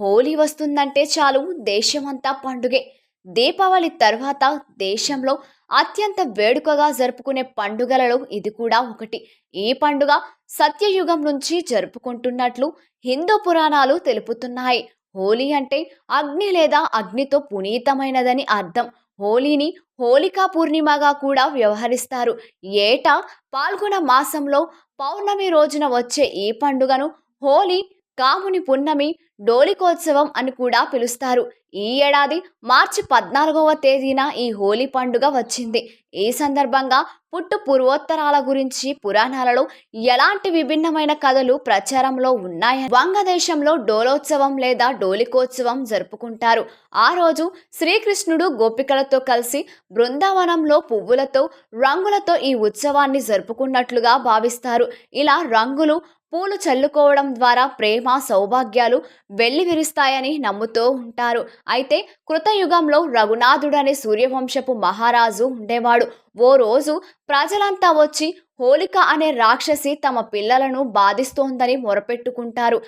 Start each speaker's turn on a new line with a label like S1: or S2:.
S1: హోలీ వస్తుందంటే చాలు దేశమంతా పండుగే. దీపావళి తర్వాత దేశంలో అత్యంత వేడుకగా జరుపుకునే పండుగలలో ఇది కూడా ఒకటి. ఈ పండుగ సత్యయుగం నుంచి జరుపుకుంటున్నట్లు హిందూ పురాణాలు తెలుపుతున్నాయి. హోలీ అంటే అగ్ని లేదా అగ్నితో పునీతమైనదని అర్థం. హోలీని హోలికా పూర్ణిమగా కూడా వ్యవహరిస్తారు. ఏటా పాల్గొన మాసంలో పౌర్ణమి రోజున వచ్చే ఈ పండుగను హోలీ కాముని పున్నమి డోలికోత్సవం అని కూడా పిలుస్తారు. ఈ ఏడాది మార్చి పద్నాలుగవ తేదీన ఈ హోలీ పండుగ వచ్చింది. ఈ సందర్భంగా పుట్టు పూర్వోత్తరాల గురించి పురాణాలలో ఎలాంటి విభిన్నమైన కథలు ప్రచారంలో ఉన్నాయి వంగదేశంలో డోలోత్సవం లేదా డోలికోత్సవం జరుపుకుంటారు. ఆ రోజు శ్రీకృష్ణుడు గోపికలతో కలిసి బృందావనంలో పువ్వులతో రంగులతో ఈ ఉత్సవాన్ని జరుపుకున్నట్లుగా భావిస్తారు. ఇలా రంగులు పూలు చల్లుకోవడం ద్వారా ప్రేమ సౌభాగ్యాలు వెళ్ళి విరుస్తాయని నమ్ముతూ ఉంటారు. అయితే కృతయుగంలో రఘునాథుడు అనే సూర్యవంశపు మహారాజు ఉండేవాడు. ఓ రోజు ప్రజలంతా వచ్చి హోలిక అనే రాక్షసి తమ పిల్లలను బాధిస్తోందని మొరపెట్టుకుంటారు.